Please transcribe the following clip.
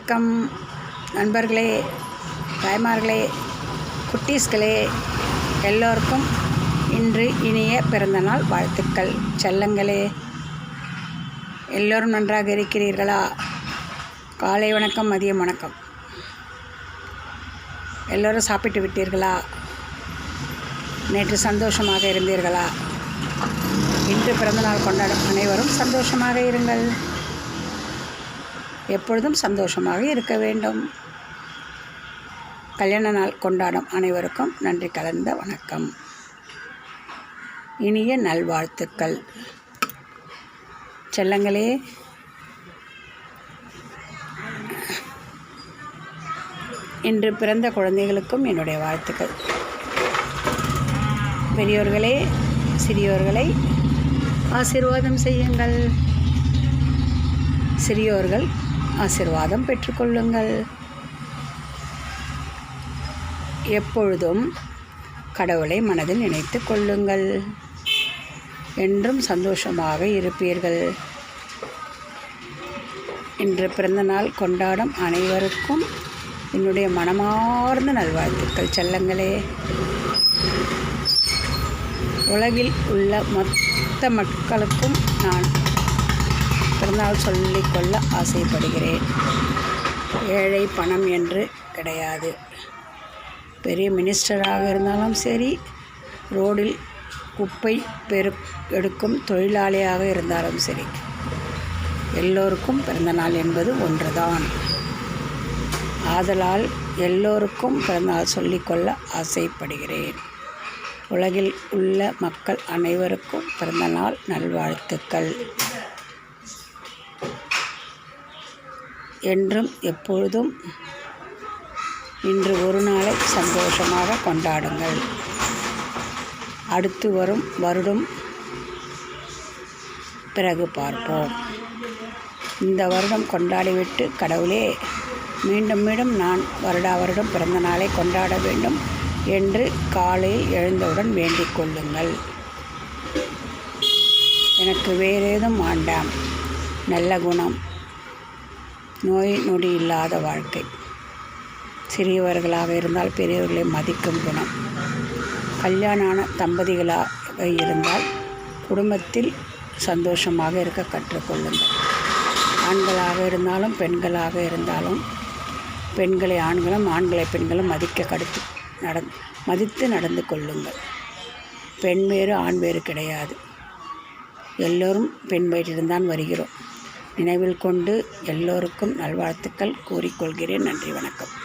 வணக்கம். நண்பர்களே தாய்மார்களே குட்டீஸ்களே எல்லோருக்கும் இன்று இனிய பிறந்தநாள் வாழ்த்துக்கள். செல்லங்களே எல்லோரும் நன்றாக இருக்கிறீர்களா? காலை வணக்கம் மதியம் வணக்கம். எல்லோரும் சாப்பிட்டு விட்டீர்களா? நேற்று சந்தோஷமாக இருந்தீர்களா? இன்று பிறந்தநாள் கொண்டாடும் அனைவரும் சந்தோஷமாக இருங்கள். எப்பொழுதும் சந்தோஷமாக இருக்க வேண்டும். கல்யாண நாள் கொண்டாடும் அனைவருக்கும் நன்றி கலந்த வணக்கம். இனிய நல்வாழ்த்துக்கள். செல்லங்களே இன்று பிறந்த குழந்தைகளுக்கும் என்னுடைய வாழ்த்துக்கள். பெரியோர்களே சிறியோர்களை ஆசீர்வாதம் செய்யுங்கள். சிறியோர்கள் ஆசீர்வாதம் பெற்றுக்கொள்ளுங்கள். எப்பொழுதும் கடவுளை மனதில் நினைத்து கொள்ளுங்கள். என்றும் சந்தோஷமாக இருப்பீர்கள். இன்று பிறந்தநாள் கொண்டாடும் அனைவருக்கும் என்னுடைய மனமார்ந்த நல்வாழ்த்துக்கள் செல்லங்களே. உலகில் உள்ள மொத்த மக்களுக்கும் நான் பிறந்தநாள் சொல்லிக்கொள்ள ஆசைப்படுகிறேன். ஏழை பணம் என்று கிடையாது. பெரிய மினிஸ்டராக இருந்தாலும் சரி ரோடில் குப்பை பெரு எடுக்கும் தொழிலாளியாக இருந்தாலும் சரி எல்லோருக்கும் பிறந்தநாள் என்பது ஒன்றுதான். ஆதலால் எல்லோருக்கும் பிறந்தநாள் சொல்லிக்கொள்ள ஆசைப்படுகிறேன். உலகில் உள்ள மக்கள் அனைவருக்கும் பிறந்தநாள் நல்வாழ்த்துக்கள். என்றும் எப்பொழுதும் இன்று ஒரு நாளை சந்தோஷமாக கொண்டாடுங்கள். அடுத்து வரும் வருடம் பிறகு பார்ப்போம். இந்த வருடம் கொண்டாடிவிட்டு கடவுளே மீண்டும் மீண்டும் நான் வருடா வருடம் பிறந்த நாளை கொண்டாட வேண்டும் என்று காலையில் எழுந்தவுடன் வேண்டிக் கொள்ளுங்கள். எனக்கு வேறேதும் ஆண்டாம் நல்ல குணம். நோய் நொடி இல்லாத வாழ்க்கை. சிறியவர்களாக இருந்தால் பெரியவர்களை மதிக்கும் குணம். கல்யாணான தம்பதிகளாக இருந்தால் குடும்பத்தில் சந்தோஷமாக இருக்க கற்றுக்கொள்ளுங்கள் ஆண்களாக இருந்தாலும் பெண்களாக இருந்தாலும் பெண்களை ஆண்களும் ஆண்களை பெண்களும் மதிக்க கடுத்து நட மதித்து நடந்து கொள்ளுங்கள். பெண் வேறு ஆண் வேறு கிடையாது. எல்லோரும் பெண் வயிற்றில்தான் வருகிறோம். நினைவில் கொண்டு எல்லோருக்கும் நல்வாழ்த்துக்கள். கூறிக்கொள்கிறேன். நன்றி வணக்கம்.